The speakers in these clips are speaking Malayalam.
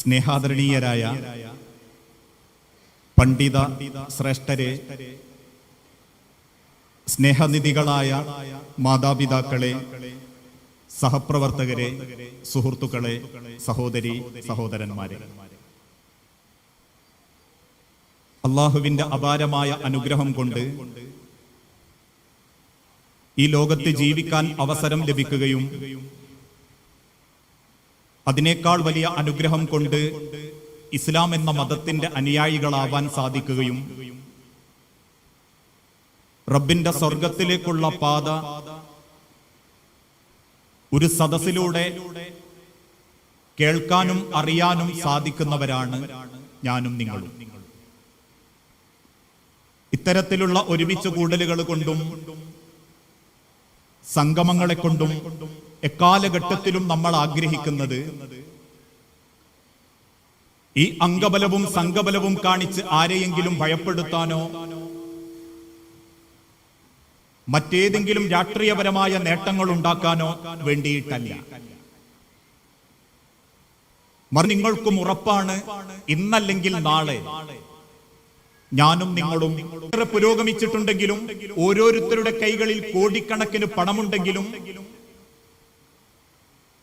സ്നേഹാദരണീയരായ പണ്ഡിത ശ്രേഷ്ഠരെ സ്നേഹനിധികളായ മാതാപിതാക്കളെ സഹപ്രവർത്തകരെ സുഹൃത്തുക്കളെ സഹോദരി സഹോദരന്മാരെ. അള്ളാഹുവിന്റെ അപാരമായ അനുഗ്രഹം കൊണ്ട് ഈ ലോകത്ത് ജീവിക്കാൻ അവസരം ലഭിക്കുകയും അതിനേക്കാൾ വലിയ അനുഗ്രഹം കൊണ്ട് ഇസ്ലാം എന്ന മതത്തിന്റെ അനുയായികളാവാൻ സാധിക്കുകയും റബ്ബിന്റെ സ്വർഗത്തിലേക്കുള്ള പാത ഒരു സദസ്സിലൂടെ കേൾക്കാനും അറിയാനും സാധിക്കുന്നവരാണ് ഞാനും നിങ്ങളും. ഇത്തരത്തിലുള്ള ഒരുമിച്ച് കൂടലുകൾ കൊണ്ടും സംഗമങ്ങളെ കൊണ്ടും എക്കാലഘട്ടത്തിലും നമ്മൾ ആഗ്രഹിക്കുന്നത് ഈ അംഗബലവും സംഘബലവും കാണിച്ച് ആരെയെങ്കിലും ഭയപ്പെടുത്താനോ മറ്റേതെങ്കിലും രാഷ്ട്രീയപരമായ നേട്ടങ്ങൾ ഉണ്ടാക്കാനോ വേണ്ടിയിട്ടല്ല. മറി നിങ്ങൾക്കും ഉറപ്പാണ് ഇന്നല്ലെങ്കിൽ നാളെ. ഞാനും നിങ്ങളും പുരോഗമിച്ചിട്ടുണ്ടെങ്കിലും ഓരോരുത്തരുടെ കൈകളിൽ കോടിക്കണക്കിന് പണമുണ്ടെങ്കിലും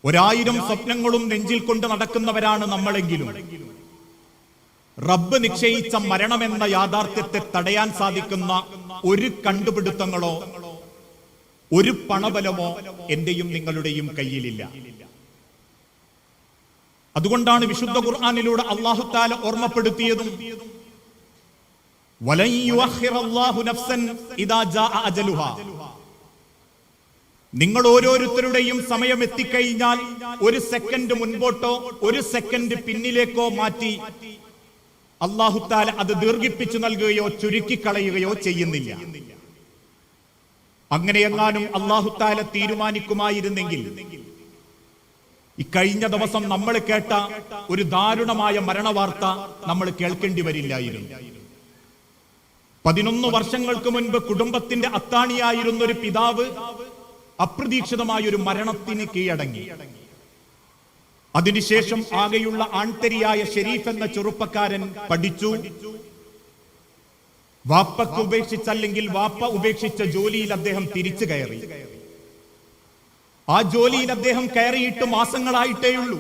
ഒരായിരം സ്വപ്നങ്ങളും നെഞ്ചിൽ കൊണ്ട് നടക്കുന്നവരാണ് നമ്മളെങ്കിലും. റബ്ബ് നിശ്ചയിച്ച മരണമെന്ന യാഥാർത്ഥ്യത്തെ തടയാൻ സാധിക്കുന്ന ഒരു കണ്ടുപിടുത്തങ്ങളോ ഒരു പണബലമോ എന്റെയും നിങ്ങളുടെയും കയ്യിലില്ല. അതുകൊണ്ടാണ് വിശുദ്ധ ഖുർആാനിലൂടെ അള്ളാഹു താല ഓർമ്മപ്പെടുത്തിയതും വലൻ നിങ്ങൾ ഓരോരുത്തരുടെയും സമയം എത്തിക്കഴിഞ്ഞാൽ ഒരു സെക്കൻഡ് മുൻപോട്ടോ ഒരു സെക്കൻഡ് പിന്നിലേക്കോ മാറ്റി അള്ളാഹുത്താൽ അത് ദീർഘിപ്പിച്ചു നൽകുകയോ ചുരുക്കിക്കളയുകയോ ചെയ്യുന്നില്ല. അങ്ങനെയെങ്ങാനും അള്ളാഹുത്താല തീരുമാനിക്കുമായിരുന്നെങ്കിൽ ഇക്കഴിഞ്ഞ ദിവസം നമ്മൾ കേട്ട ഒരു ദാരുണമായ മരണവാർത്ത നമ്മൾ കേൾക്കേണ്ടി വരില്ലായിരുന്നു. പതിനൊന്ന് വർഷങ്ങൾക്ക് മുൻപ് കുടുംബത്തിന്റെ അത്താണിയായിരുന്ന ഒരു പിതാവ് അപ്രതീക്ഷിതമായ ഒരു മരണത്തിന് കീഴടങ്ങി. അതിനുശേഷം ആകെയുള്ള ആൺതരിയായ ഷെരീഫ് എന്ന ചെറുപ്പക്കാരൻ പഠിച്ചു. വാപ്പക്ക് ഉപേക്ഷിച്ചല്ലെങ്കിൽ വാപ്പ ഉപേക്ഷിച്ച ജോലിയിൽ അദ്ദേഹം തിരിച്ചു കയറി. ആ ജോലിയിൽ അദ്ദേഹം കയറിയിട്ട് മാസങ്ങളായിട്ടേ ഉള്ളൂ.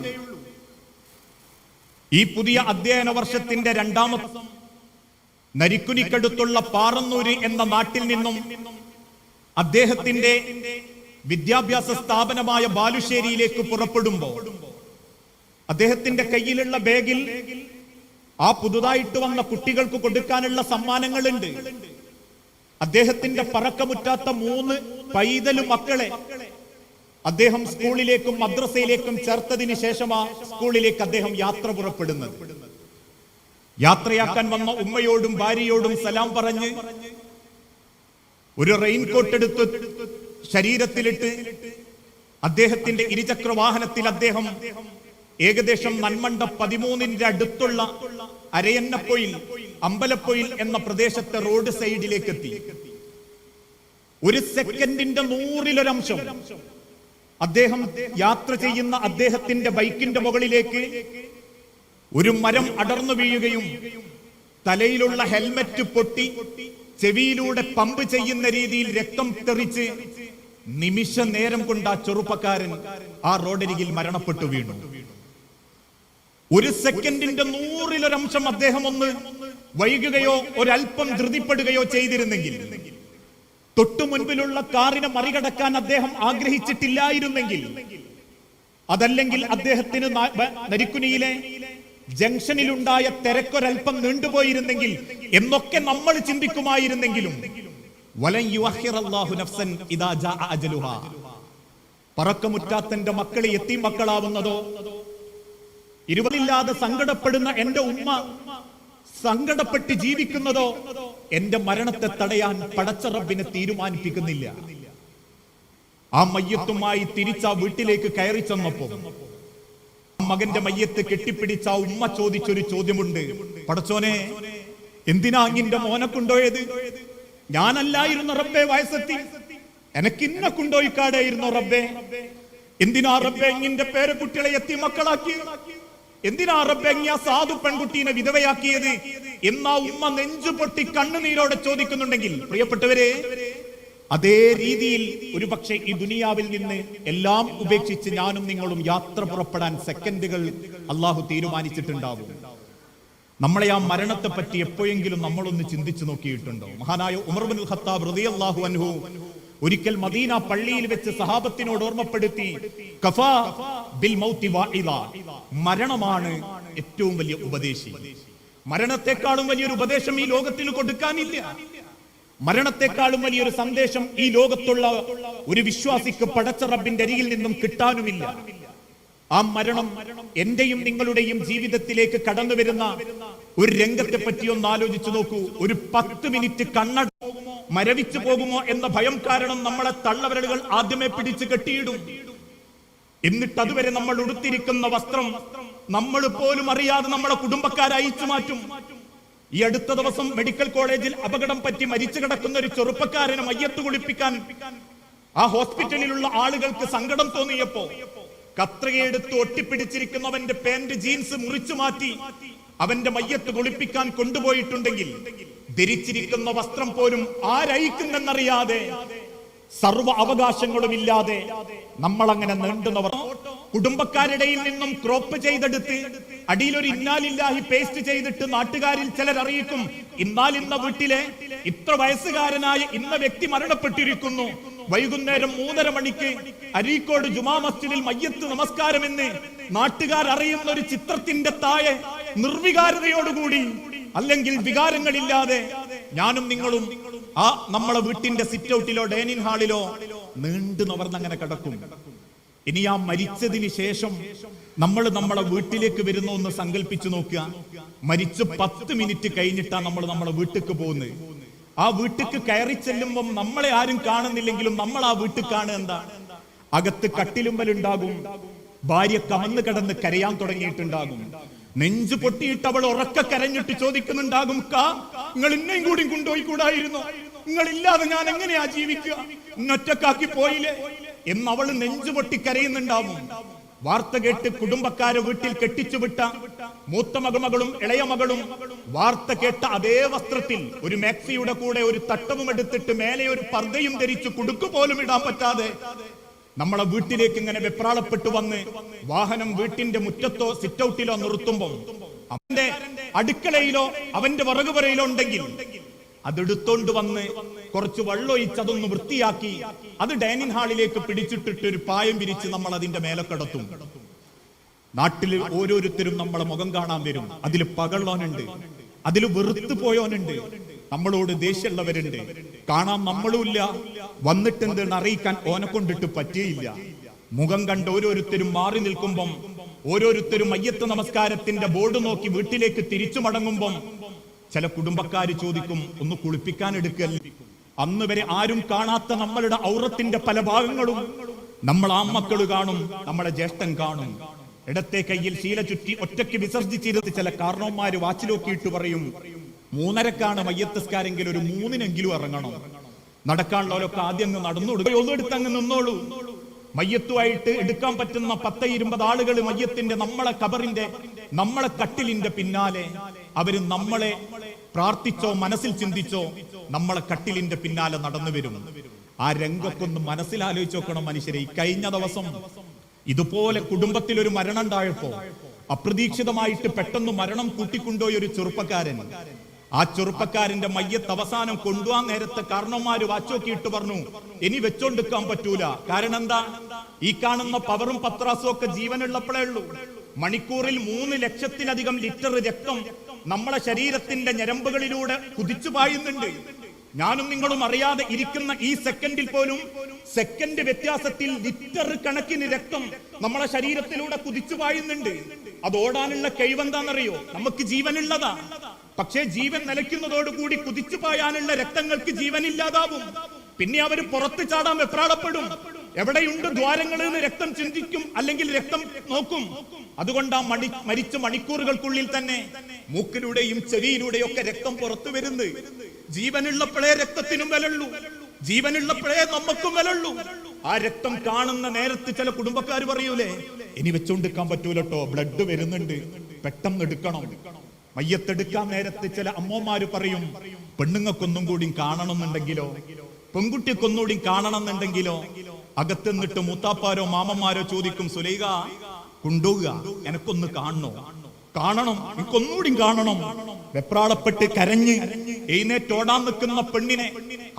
ഈ പുതിയ അധ്യയന വർഷത്തിന്റെ രണ്ടാമത്തെ നരിക്കുനിക്കടുത്തുള്ള പാറന്നൂര് എന്ന നാട്ടിൽ നിന്നും അദ്ദേഹത്തിന്റെ വിദ്യാഭ്യാസ സ്ഥാപനമായ ബാലുശ്ശേരിയിലേക്ക് പുറപ്പെടുമ്പോൾ അദ്ദേഹത്തിന്റെ കയ്യിലുള്ള ബാഗിൽ ആ പുതുതായിട്ട് വന്ന കുട്ടികൾക്ക് കൊടുക്കാനുള്ള സമ്മാനങ്ങളുണ്ട്. അദ്ദേഹത്തിന്റെ പറക്കമുറ്റാത്ത മൂന്ന് പൈതലു മക്കളെ അദ്ദേഹം സ്കൂളിലേക്കും മദ്രസയിലേക്കും ചേർത്തതിന് ശേഷമാ സ്കൂളിലേക്ക് അദ്ദേഹം യാത്ര പുറപ്പെടുന്നത്. യാത്രയാക്കാൻ വന്ന ഉമ്മയോടും ഭാര്യയോടും സലാം പറഞ്ഞ് ഒരു റെയിൻകോട്ട് എടുത്ത് ശരീരത്തിലിട്ട് അദ്ദേഹത്തിന്റെ ഇരുചക്ര വാഹനത്തിൽ അദ്ദേഹം ഏകദേശം നന്മണ്ട പതിമൂന്നിന്റെ അടുത്തുള്ള അരയന്നപ്പൊയിൽ അമ്പലപ്പൊയിൽ എന്ന പ്രദേശത്തെ റോഡ് സൈഡിലേക്ക് എത്തി ഒരു സെക്കൻഡിന്റെ നൂറിലൊരംശം അദ്ദേഹം യാത്ര ചെയ്യുന്ന അദ്ദേഹത്തിന്റെ ബൈക്കിന്റെ മുകളിലേക്ക് ഒരു മരം അടർന്നു വീഴുകയും തലയിലുള്ള ഹെൽമറ്റ് പൊട്ടി ചെവിയിലൂടെ പമ്പ് ചെയ്യുന്ന രീതിയിൽ രക്തം തെറിച്ച് നിമിഷ നേരം കൊണ്ട് ആ ചെറുപ്പക്കാരൻ ആ റോഡരികിൽ മരണപ്പെട്ടു വീണു. ഒരു സെക്കൻഡിന്റെ നൂറിലൊരംശം അദ്ദേഹം ഒന്ന് വൈകുകയോ ഒരൽപ്പം ധൃതിപ്പെടുകയോ ചെയ്തിരുന്നെങ്കിൽ തൊട്ടു മുൻപിലുള്ള കാറിനെ മറികടക്കാൻ അദ്ദേഹം ആഗ്രഹിച്ചിട്ടില്ലായിരുന്നെങ്കിൽ അതല്ലെങ്കിൽ അദ്ദേഹത്തിന് നരിക്കുനിയിലെ ജംഗ്ഷനിലുണ്ടായ തിരക്കൊരൽപ്പം നീണ്ടുപോയിരുന്നെങ്കിൽ എന്നൊക്കെ നമ്മൾ ചിന്തിക്കുമായിരുന്നെങ്കിലും പറക്കമുറ്റാത്തന്റെ മക്കളെ എത്തി മക്കളാവുന്നതോ ഇരുപതില്ലാതെ സങ്കടപ്പെടുന്ന എന്റെ ഉമ്മ സങ്കടപ്പെട്ട് ജീവിക്കുന്നതോ? എന്റെ മരണത്തെ തടയാൻ പടച്ചറബിനെ തീരുമാനിപ്പിക്കുന്നില്ല. ആ മയ്യത്തുമായി തിരിച്ച വീട്ടിലേക്ക് കയറി ചെന്നപ്പോ മകന്റെ മയ്യത്ത് കെട്ടിപ്പിടിച്ച ഉമ്മ ചോദിച്ചൊരു ചോദ്യമുണ്ട്. പടച്ചോനെ എന്തിനാ അങ്ങിന്റെ മോനെ കൊണ്ടുപോയത്? ഞാനല്ലായിരുന്നു റബ്ബെ വയസ്സെത്തി. എനക്ക് ഇന്ന കൊണ്ടുപോയിക്കാടായിരുന്നു റബ്ബെ. എന്തിനാ റബ്ബെ ഇങ്ങിന്റെ പേരക്കുട്ടികളെ എത്തി മക്കളാക്കി? എന്തിനാ റബ്ബെ റബ്ബെങ്ങിയ സാധു പെൺകുട്ടീനെ വിധവയാക്കിയത്? എന്നാ ഉമ്മ നെഞ്ചു പൊട്ടി കണ്ണുനീരോടെ ചോദിക്കുന്നുണ്ടെങ്കിൽ പ്രിയപ്പെട്ടവരെ അതേ രീതിയിൽ ഒരുപക്ഷെ ഈ ദുനിയാവിൽ നിന്ന് എല്ലാം ഉപേക്ഷിച്ച് ഞാനും നിങ്ങളും യാത്ര പുറപ്പെടാൻ സെക്കൻഡുകൾ അള്ളാഹു തീരുമാനിച്ചിട്ടുണ്ടാവും. നമ്മളെ ആ മരണത്തെ പറ്റി എപ്പോഴെങ്കിലും നമ്മളൊന്ന് ചിന്തിച്ചു നോക്കിയിട്ടുണ്ടോ? മഹാനായ ഉമർബുൽ ഖത്താബ് റളിയല്ലാഹു അൻഹു ഒരിക്കൽ മദീന പള്ളിയിൽ വെച്ച് സഹാബത്തിനോട് ഓർമ്മപ്പെടുത്തി കഫാ ബിൽ. മരണമാണ് ഏറ്റവും വലിയ ഉപദേശി. മരണത്തെക്കാളും വലിയൊരു ഉപദേശം ഈ ലോകത്തിന് കൊടുക്കാനില്ല. മരണത്തെക്കാളും വലിയൊരു സന്ദേശം ഈ ലോകത്തുള്ള ഒരു വിശ്വാസിക്ക് പടച്ച റബ്ബിന്റെ അരിയിൽ നിന്നും കിട്ടാനുമില്ല. ആ മരണം എന്റെയും നിങ്ങളുടെയും ജീവിതത്തിലേക്ക് കടന്നു വരുന്ന ഒരു രംഗത്തെ പറ്റി ഒന്ന് ആലോചിച്ചു നോക്കൂ. ഒരു പത്ത് മിനിറ്റ് കണ്ണ മരവിച്ചു പോകുമോ എന്ന ഭയം കാരണം നമ്മളെ തള്ളവരലുകൾ ആദ്യമേ പിടിച്ചു കെട്ടിയിടും. എന്നിട്ട് അതുവരെ നമ്മൾ ഉടുത്തിരിക്കുന്ന വസ്ത്രം നമ്മൾ പോലും അറിയാതെ നമ്മളെ കുടുംബക്കാരയച്ചു മാറ്റും. ഈ അടുത്ത ദിവസം മെഡിക്കൽ കോളേജിൽ അപകടം പറ്റി മരിച്ചു കിടക്കുന്ന ഒരു ചെറുപ്പക്കാരനെ മയ്യത്ത് കുളിപ്പിക്കാൻ ആ ഹോസ്പിറ്റലിലുള്ള ആളുകൾക്ക് സങ്കടം തോന്നിയപ്പോ കത്രികയെടുത്ത് ഒട്ടിപ്പിടിച്ചിരിക്കുന്നവന്റെ പാന്റ് ജീൻസ് മുറിച്ചു മാറ്റി അവന്റെ മയ്യത്ത് കുളിപ്പിക്കാൻ കൊണ്ടുപോയിട്ടുണ്ടെങ്കിൽ ധരിച്ചിരിക്കുന്ന വസ്ത്രം പോലും ആരയിക്കുന്നെന്നറിയാതെ സർവ അവകാശങ്ങളും ഇല്ലാതെ നമ്മൾ അങ്ങനെ നീണ്ടുന്നവർ കുടുംബക്കാരുടെയിൽ നിന്നും ക്രോപ്പ് ചെയ്തെടുത്ത് അടിയിലൊരു ഇന്നാലില്ലാഹി പേസ്റ്റ് ചെയ്തിട്ട് നാട്ടുകാരിൽ ചിലർ അറിയിക്കും ഇന്നാലിന്ന വീട്ടിലെ ഇത്ര വയസ്സുകാരനായ ഇന്ന വ്യക്തി മരണപ്പെട്ടിരിക്കുന്നു. വൈകുന്നേരം മൂന്നര മണിക്ക് അരീക്കോട് ജുമാ മസ്ജിദിൽ മയ്യത്ത് നമസ്കാരമെന്ന് നാട്ടുകാർ അറിയുന്ന ഒരു ചിത്രത്തിന്റെ താഴെ നിർവികാരതയോടുകൂടി അല്ലെങ്കിൽ വികാരങ്ങളില്ലാതെ ഞാനും നിങ്ങളും ആ നമ്മളെ വീട്ടിന്റെ സിറ്റ് ഔട്ടിലോ ഡൈനിങ് ഹാളിലോ നീണ്ടു നവർന്നങ്ങനെ കിടക്കും. ഇനി ആ മരിച്ചതിന് ശേഷം നമ്മൾ നമ്മളെ വീട്ടിലേക്ക് വരുന്നു എന്ന് സങ്കല്പിച്ചു നോക്കുക. മരിച്ചു പത്ത് മിനിറ്റ് കഴിഞ്ഞിട്ടാണ് നമ്മൾ നമ്മളെ വീട്ടിലേക്ക് പോകുന്നത്. ആ വീട്ടിക്ക് കയറി ചെല്ലുമ്പം നമ്മളെ ആരും കാണുന്നില്ലെങ്കിലും നമ്മൾ ആ വീട്ടിൽ കാണുക എന്താ? അകത്ത് കട്ടിലുമ്പലുണ്ടാകും ഭാര്യ കമന്ന് കടന്ന് കരയാൻ തുടങ്ങിയിട്ടുണ്ടാകും. നെഞ്ചു പൊട്ടിയിട്ട് അവൾ ഉറക്ക കരഞ്ഞിട്ട് ചോദിക്കുന്നുണ്ടാകും കാ നിങ്ങൾ ഇന്നേം കൂടി കൊണ്ടുപോയി കൂടായിരുന്നു? നിങ്ങൾ ഇല്ലാതെ ഞാൻ എങ്ങനെയാ ജീവിക്കുക? ഇന്നൊറ്റക്കാക്കി പോയില്ലേ? എന്ന് അവൾ നെഞ്ചു പൊട്ടി കരയുന്നുണ്ടാവും. വാർത്ത കേട്ട് കുടുംബക്കാരെ വീട്ടിൽ കെട്ടിച്ചു വിട്ട മൂത്ത മകളുമകളും ഇളയ മകളും വാർത്ത കേട്ട അതേ വസ്ത്രത്തിൽ ഒരു മാക്സിയുടെ കൂടെ ഒരു തട്ടവും എടുത്തിട്ട് മേലെ ഒരു പർദ്ദയും ധരിച്ച് കുടുക്ക് പോലും ഇടാൻ പറ്റാതെ നമ്മളെ വീട്ടിലേക്ക് ഇങ്ങനെ വെപ്രാളപ്പെട്ടു വന്ന് വാഹനം വീട്ടിന്റെ മുറ്റത്തോ സിറ്റ് ഔട്ടിലോ നിർത്തുമ്പോൾ അവന്റെ അടുക്കളയിലോ അവന്റെ വറകുപുരയിലോ ഉണ്ടെങ്കിൽ അതെടുത്തോണ്ട് വന്ന് കുറച്ച് വെള്ളൊഴിച്ച് അതൊന്ന് വൃത്തിയാക്കി അത് ഡൈനിങ് ഹാളിലേക്ക് പിടിച്ചിട്ടിട്ട് ഒരു പായം വിരിച്ച് നമ്മൾ അതിന്റെ മേലെ കിടത്തും. നാട്ടിൽ ഓരോരുത്തരും നമ്മളെ മുഖം കാണാൻ വരും. അതിൽ പകള്ളോനുണ്ട് അതിൽ വെറുത്തു പോയോനുണ്ട്. നമ്മളോട് ദേഷ്യമുള്ളവരുണ്ട്. കാണാൻ നമ്മളുമില്ല. വന്നിട്ടെന്തെന്ന് അറിയിക്കാൻ ഓനെ കൊണ്ടിട്ട് പറ്റിയില്ല. മുഖം കണ്ട് ഓരോരുത്തരും മാറി നിൽക്കുമ്പം ഓരോരുത്തരും അയ്യത്ത് നമസ്കാരത്തിന്റെ ബോർഡ് നോക്കി വീട്ടിലേക്ക് തിരിച്ചു മടങ്ങുമ്പം ചില കുടുംബക്കാർ ചോദിക്കും ഒന്ന് കുളിപ്പിക്കാൻ എടുക്കല്ലേ അന്ന് വരെ ആരും കാണാത്ത നമ്മളുടെ ഔറത്തിന്റെ പല ഭാഗങ്ങളും നമ്മൾ ആമക്കൾ കാണും നമ്മളെ ജ്യേഷ്ഠൻ കാണും. ഇടത്തെ കയ്യിൽ ശീല ചുറ്റി ഒറ്റയ്ക്ക് വിസർജിച്ചിരുന്ന് ചില കാരണവന്മാര് വാച്ചിലോക്കിയിട്ട് പറയും മൂന്നരക്കാണ് മയ്യത്തസ്കാരെങ്കിൽ ഒരു മൂന്നിനെങ്കിലും ഇറങ്ങണം. നടക്കാനുള്ളവരൊക്കെ ആദ്യം അങ്ങ് നടന്നു കൊടുക്കുക ഒന്നെടുത്ത് അങ്ങ് നിന്നോളൂ. മയ്യത്തുമായിട്ട് എടുക്കാൻ പറ്റുന്ന പത്ത് ഇരുപത് ആളുകൾ മയ്യത്തിന്റെ നമ്മളെ കബറിന്റെ നമ്മളെ കട്ടിലിന്റെ പിന്നാലെ അവർ നമ്മളെ പ്രാർത്ഥിച്ചോ മനസ്സിൽ ചിന്തിച്ചോ നമ്മളെ കട്ടിലിന്റെ പിന്നാലെ നടന്നു വരും. ആ രംഗൊക്കെ ഒന്ന് മനസ്സിലാലോചിച്ച് നോക്കണം മനുഷ്യരെ. ഈ കഴിഞ്ഞ ദിവസം ഇതുപോലെ കുടുംബത്തിൽ ഒരു മരണം ഉണ്ടായപ്പോ അപ്രതീക്ഷിതമായിട്ട് പെട്ടെന്ന് മരണം കൂട്ടിക്കൊണ്ടുപോയി ഒരു ചെറുപ്പക്കാരൻ. ആ ചെറുപ്പക്കാരന്റെ മയ്യത്ത് അവസാനം കൊണ്ടുപോകാൻ നേരത്തെ കാരണന്മാര് വാച്ചോക്കിയിട്ട് പറഞ്ഞു ഇനി വെച്ചോണ്ടിരിക്കാൻ പറ്റൂല. കാരണം എന്താ? ഈ കാണുന്ന പവറും പത്രാസും ഒക്കെ ജീവനുള്ളപ്പോഴേ ഉള്ളൂ. മണിക്കൂറിൽ മൂന്ന് ലക്ഷത്തിലധികം ലിറ്റർ രക്തം നമ്മളെ ശരീരത്തിന്റെ ഞരമ്പുകളിലൂടെ കുതിച്ചു പായുന്നുണ്ട്. ഞാനും നിങ്ങളും അറിയാതെ ഇരിക്കുന്ന ഈ സെക്കൻഡിൽ പോലും സെക്കൻഡ് വ്യത്യാസത്തിൽ ലിറ്റർ കണക്കിന് രക്തം നമ്മളെ ശരീരത്തിലൂടെ കുതിച്ചു പായുന്നുണ്ട്. അത് ഓടാനുള്ള കഴിവെന്താണെന്നറിയോ? നമുക്ക് ജീവനുള്ളതാ. പക്ഷേ ജീവൻ നിലയ്ക്കുന്നതോടുകൂടി കുതിച്ചു പായാനുള്ള രക്തങ്ങൾക്ക് ജീവനില്ലാതാവും പിന്നെ അവർ പുറത്ത് ചാടാൻ വെപ്രാളപ്പെടും. എവിടെയുണ്ട് ദ്വാരങ്ങൾ എന്ന് രക്തം ചിന്തിക്കും അല്ലെങ്കിൽ രക്തം നോക്കും? അതുകൊണ്ട് ആ മണി മരിച്ച മണിക്കൂറുകൾക്കുള്ളിൽ തന്നെ മൂക്കിലൂടെയും ചെവിയിലൂടെയും ഒക്കെ രക്തം പുറത്തു വരുന്നത് ജീവനുള്ളപ്പോഴേ രക്തത്തിനും വിലള്ളൂ ജീവനുള്ളപ്പോഴേ നമുക്കും വിലള്ളൂ ആ രക്തം കാണുന്ന നേരത്ത് ചില കുടുംബക്കാർ പറയൂലേ ഇനി വെച്ചോണ്ടിരിക്കാൻ പറ്റൂലട്ടോ ബ്ലഡ് വരുന്നുണ്ട്. പെട്ടെന്ന് എടുക്കണം. മയ്യത്തെടുക്കാൻ നേരത്ത് ചില അമ്മമാര് പറയും പെണ്ണുങ്ങൾക്കൊന്നും കൂടി കാണണമെന്നുണ്ടെങ്കിലോ? പെൺകുട്ടിക്കൊന്നുകൂടി കാണണമെന്നുണ്ടെങ്കിലോ? അകത്തുനിന്നിട്ട് മൂത്താപ്പാരോ മാമന്മാരോ ചോദിക്കും സുലൈക കൊണ്ടുപോവുക. എനക്കൊന്ന് കാണണോ? കാണണം. എനിക്കൊന്നുകൂടി കാണണം. വെപ്രാളപ്പെട്ട് കരഞ്ഞ് എഴുന്നേറ്റോടാൻ നിൽക്കുന്ന പെണ്ണിനെ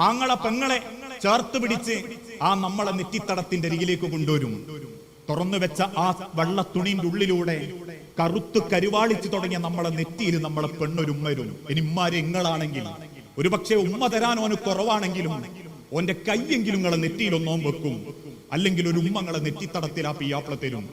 ആങ്ങളെ പെങ്ങളെ ചേർത്ത് പിടിച്ച് ആ നമ്മളെ നെറ്റിത്തടത്തിന്റെ അരികിലേക്ക് കൊണ്ടുവരും. തുറന്നു വെച്ച ആ വെള്ള തുണിന്റെ ഉള്ളിലൂടെ കറുത്ത് കരുവാളിച്ചു തുടങ്ങിയ നമ്മളെ നെറ്റിയിൽ നമ്മളെ പെണ്ണൊരുമ്മരും ഇനി ഉമ്മാര് ഇങ്ങളാണെങ്കിൽ. ഒരുപക്ഷെ ഉമ്മ തരാൻ ഓന് കുറവാണെങ്കിലും ഓന്റെ കയ്യെങ്കിലും നിങ്ങളെ നെറ്റിയിൽ ഒന്നോം വെക്കും. അല്ലെങ്കിൽ ഒരു ഉമ്മ നിങ്ങളെ നെറ്റിത്തടത്തിൽ ആ പിയാപ്പിള തരും.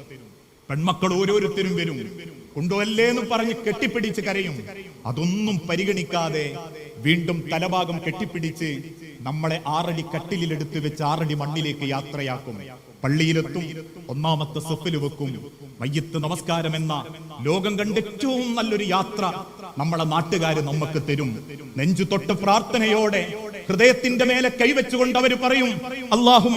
പെൺമക്കൾ ഓരോരുത്തരും വരും. കൊണ്ടുവല്ലേ എന്ന് പറഞ്ഞ് കെട്ടിപ്പിടിച്ച് കരയും. അതൊന്നും പരിഗണിക്കാതെ വീണ്ടും തലഭാഗം കെട്ടിപ്പിടിച്ച് നമ്മളെ ആറടി കട്ടിലെടുത്ത് വെച്ച് ആറടി മണ്ണിലേക്ക് യാത്രയാക്കും. പള്ളിയിലെത്തും ഒന്നാമത്തെ സഫിൽ വെക്കും. മയ്യത്ത് നമസ്കാരം എന്ന ലോകം കണ്ട ഏറ്റവും നല്ലൊരു യാത്ര നമ്മളെ നാട്ടുകാർ നമുക്ക് തരും. നെഞ്ചു തൊട്ട് പ്രാർത്ഥനയോടെ ഹൃദയത്തിന്റെ മേലെ കൈവച്ചുകൊണ്ട് അവർ പറയും അല്ലാഹു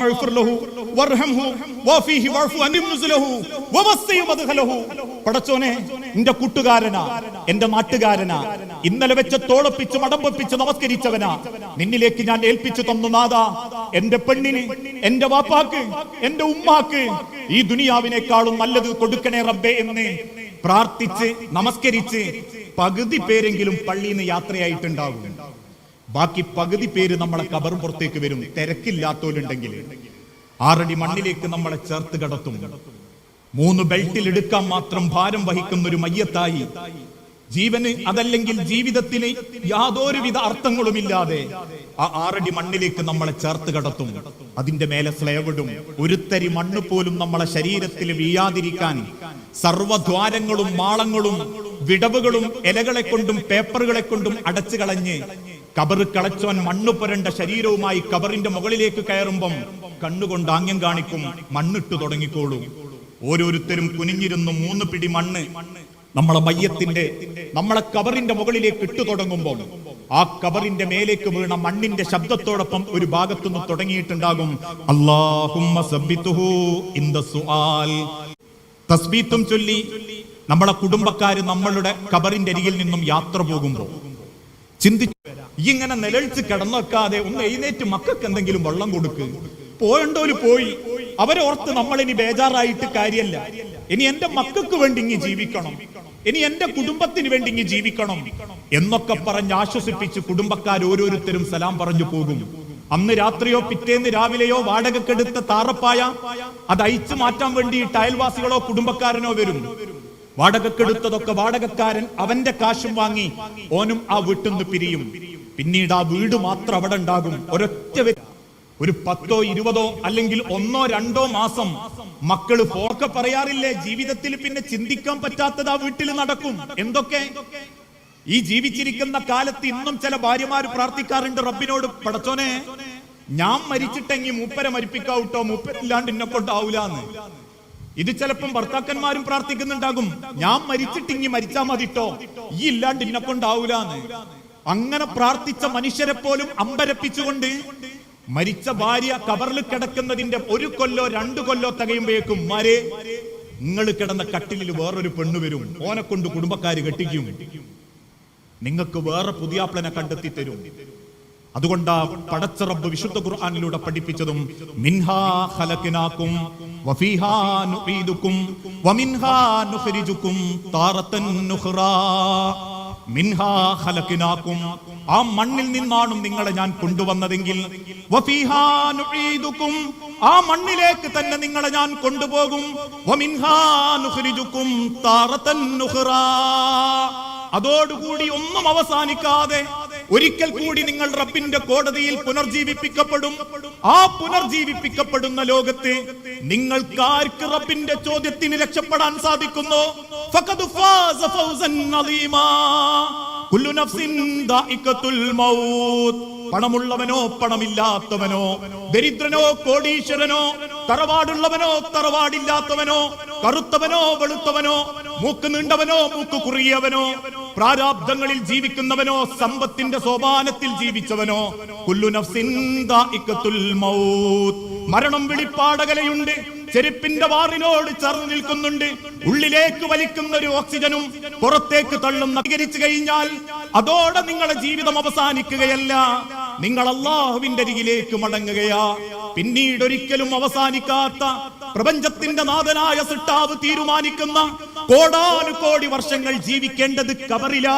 പടച്ചോനെ എന്റെ കൂട്ടുകാരനാ എന്റെ നാട്ടുകാരനാ. ഇന്നലെ വെച്ച് തോളപ്പിച്ച് മടമ്പപ്പിച്ച് നമസ്കരിച്ചവനാ. നിന്നിലേക്ക് ഞാൻ ഏൽപ്പിച്ചു തന്നു നാദ. എന്റെ പെണ്ണിന് എന്റെ വാപ്പാക്ക് എന്റെ ഉമ്മാക്ക് ഈ ദുനിയാവിനേക്കാളും നല്ലത് കൊടുക്കണേ റബ്ബേ എന്ന് പ്രാർത്ഥിച്ച് നമസ്കരിച്ച് പകുതി പേരെങ്കിലും പള്ളിയിൽ നിന്ന് യാത്രയായിട്ടുണ്ടാകും. ബാക്കി പകുതി പേര് നമ്മളെ കബറും പുറത്തേക്ക് വരും. തിരക്കില്ലാത്തോലുണ്ടെങ്കിൽ ആറടി മണ്ണിലേക്ക് നമ്മളെ ചേർത്ത് കടത്തും. മൂന്ന് ബെൽറ്റിൽ എടുക്കാൻ മാത്രം ഭാരം വഹിക്കുന്ന ഒരു മയ്യത്തായി. ജീവന് അതല്ലെങ്കിൽ ജീവിതത്തിന് യാതൊരുവിധ അർത്ഥങ്ങളുമില്ലാതെ ആ ആറടി മണ്ണിലേക്ക് നമ്മളെ ചേർത്ത് കടത്തും. അതിന്റെ മേലെ സ്ലേവിടും ഒരുത്തരി മണ്ണ് പോലും നമ്മളെ ശരീരത്തിൽ വീയാതിരിക്കാൻ സർവദ്വാരങ്ങളും മാളങ്ങളും വിടവുകളും ഇലകളെ കൊണ്ടും പേപ്പറുകളെ കൊണ്ടും അടച്ചു കളഞ്ഞ് കബറ് കളച്ചവൻ മണ്ണു പുരണ്ട ശരീരവുമായി കബറിന്റെ മുകളിലേക്ക് കയറുമ്പം കണ്ണുകൊണ്ട് ആംഗ്യം കാണിക്കും മണ്ണിട്ട് തുടങ്ങിക്കോളൂ. ഓരോരുത്തരും കുനിഞ്ഞിരുന്നു മൂന്ന് പിടി മണ്ണ് നമ്മളെ മയ്യത്തിന്റെ നമ്മളെ കബറിന്റെ മുകളിലേക്ക് ഇട്ടു തുടങ്ങുമ്പോൾ ആ കബറിന്റെ മേലേക്ക് വീണ മണ്ണിന്റെ ശബ്ദത്തോടൊപ്പം ഒരു ഭാഗത്തുനിന്ന് തുടങ്ങിയിട്ടുണ്ടാകും. തസ്ബീത്തും ചൊല്ലി നമ്മളെ കുടുംബക്കാർ നമ്മളുടെ കബറിന്റെ അരികിൽ നിന്നും യാത്ര പോകുമ്പോൾ ചിന്തിച്ചു ഇങ്ങനെ നിലവിളിച്ച് കിടന്നൊക്കാതെ ഒന്ന് എഴുന്നേറ്റ് മക്കൾക്ക് എന്തെങ്കിലും വെള്ളം കൊടുക്ക്. പോയണ്ടോൽ പോയി. അവരോർത്ത് നമ്മൾ ഇനി ബേജാറായിട്ട് കാര്യമല്ല ഇനി എന്റെ മക്കൾക്ക് വേണ്ടി ഇങ്ങി ജീവിക്കണം. ഇനി എന്റെ കുടുംബത്തിന് വേണ്ടി ഇങ്ങി ജീവിക്കണം. എന്നൊക്കെ പറഞ്ഞ് ആശ്വസിപ്പിച്ച് കുടുംബക്കാർ ഓരോരുത്തരും സലാം പറഞ്ഞു പോകും. അന്ന് രാത്രിയോ പിറ്റേന്ന് രാവിലെയോ വാടകക്കെടുത്ത താറപ്പായ അത് അയച്ചു മാറ്റാൻ വേണ്ടി അയൽവാസികളോ കുടുംബക്കാരനോ വരും. വാടകക്കെടുത്തതൊക്കെ വാടകക്കാരൻ അവന്റെ കാശും വാങ്ങി ഓനും ആ വീട്ടിൽ നിന്ന് പിരിയും. പിന്നീട് ആ വീട് മാത്രം അവിടെ ഉണ്ടാകും. ഒരൊറ്റ ഒരു പത്തോ ഇരുപതോ അല്ലെങ്കിൽ ഒന്നോ രണ്ടോ മാസം മക്കൾ പോക്ക പറയാറില്ലേ? ജീവിതത്തിൽ പിന്നെ ചിന്തിക്കാൻ പറ്റാത്തത് ആ വീട്ടിൽ നടക്കും. എന്തൊക്കെ? ഈ ജീവിച്ചിരിക്കുന്ന കാലത്ത് ഇന്നും ചില ഭാര്യമാര് പ്രാർത്ഥിക്കാറുണ്ട് റബ്ബിനോട് പടച്ചോനെ ഞാൻ മരിച്ചിട്ടെങ്കിൽ മൂപ്പരെ മരിപ്പിക്കാവൂട്ടോ? മൂപ്പരില്ലാണ്ട് ഇന്നെ കൊണ്ടാവൂലെന്ന് ഇത് ചിലപ്പം ഭർത്താക്കന്മാരും പ്രാർത്ഥിക്കുന്നുണ്ടാകും. ഞാൻ മരിച്ചിട്ട് മരിച്ചിട്ടിങ്ങി മരിച്ചാ മതിട്ടോ? ഈ ഇല്ലാണ്ട് ഇന്നെ കൊണ്ടാവൂലെന്ന്. അങ്ങനെ പ്രാർത്ഥിച്ച മനുഷ്യരെ പോലും അമ്പരപ്പിച്ചുകൊണ്ട് മരിച്ച ഭാര്യ കബറിൽ കിടക്കുന്നതിന്റെ ഒരു കൊല്ലോ രണ്ടു കൊല്ലോ തകയുമ്പോഴേക്കും മരെ നിങ്ങൾ കിടന്ന കട്ടിലിൽ വേറൊരു പെണ്ണു വരും. ഓനെ കൊണ്ട് കുടുംബക്കാര് കെട്ടിക്കും. നിങ്ങൾക്ക് വേറെ പുതിയാപ്ലനെ കണ്ടെത്തി തരും. അതുകൊണ്ടാ പടച്ചറബ് വിശുദ്ധ ഖുർആാനിലൂടെ പഠിപ്പിച്ചതും മിൻഹാ ഖലഖനാകും വഫീഹാ വമിൻഹാ നുഖ്റാ. മിൻഹാ ആ മണ്ണിൽ നിന്നാണ് നിങ്ങളെ ഞാൻ കൊണ്ടുവന്നതെങ്കിൽ വഫീഹാ ആ മണ്ണിലേക്ക് തന്നെ നിങ്ങളെ ഞാൻ കൊണ്ടുപോകും. വമിൻഹാ നുഖ്റാ. അതോടുകൂടി ഒന്നും അവസാനിക്കാതെ ഒരിക്കൽ കൂടി നിങ്ങൾ റബ്ബിന്റെ കോടതിയിൽ പുനർജീവിപ്പിക്കപ്പെടും. ആ പുനർജീവിപ്പിക്കപ്പെടുന്ന ലോകത്ത് നിങ്ങൾക്ക് ആർക്ക് റബ്ബിന്റെ ചോദ്യത്തിന് രക്ഷപ്പെടാൻ സാധിക്കുന്നു? പണമുള്ളവനോ പണമില്ലാത്തവനോ ദരിദ്രനോ കോടീശ്വരനോ തറവാടുള്ളവനോ തറവാടില്ലാത്തവനോ കറുത്തവനോ വെളുത്തവനോ മൂക്ക് നീണ്ടവനോ മൂക്ക് കുറിയവനോ പ്രാരാബ്ദങ്ങളിൽ ജീവിക്കുന്നവനോ സമ്പത്തിന്റെ സോപാനത്തിൽ ജീവിച്ചവനോ മൗത്ത്. മരണം വിളിപ്പാടകലയുണ്ട് ചെരുപ്പിന്റെ വാറിനോട് ചേർന്ന് നിൽക്കുന്നുണ്ട്. ഉള്ളിലേക്ക് വലിക്കുന്ന ഒരു ഓക്സിജനും പുറത്തേക്ക് തള്ളുന്ന സ്വീകരിച്ചു കഴിഞ്ഞാൽ അതോടെ നിങ്ങളുടെ ജീവിതം അവസാനിക്കുകയല്ല. നിങ്ങൾ അള്ളാഹുവിന്റെ അരികിലേക്ക് മടങ്ങുകയാ. പിന്നീട് ഒരിക്കലും അവസാനിക്കാത്ത പ്രപഞ്ചത്തിന്റെ നാഥനായ സിട്ടാവ് തീരുമാനിക്കുന്ന കോടാനുകോടി വർഷങ്ങൾ ജീവിക്കേണ്ടത് കബറില.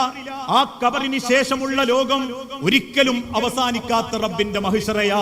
ആ കബറിന് ശേഷമുള്ള ലോകം ഒരിക്കലും അവസാനിക്കാത്ത റബ്ബിന്റെ മഹിഷറയാ.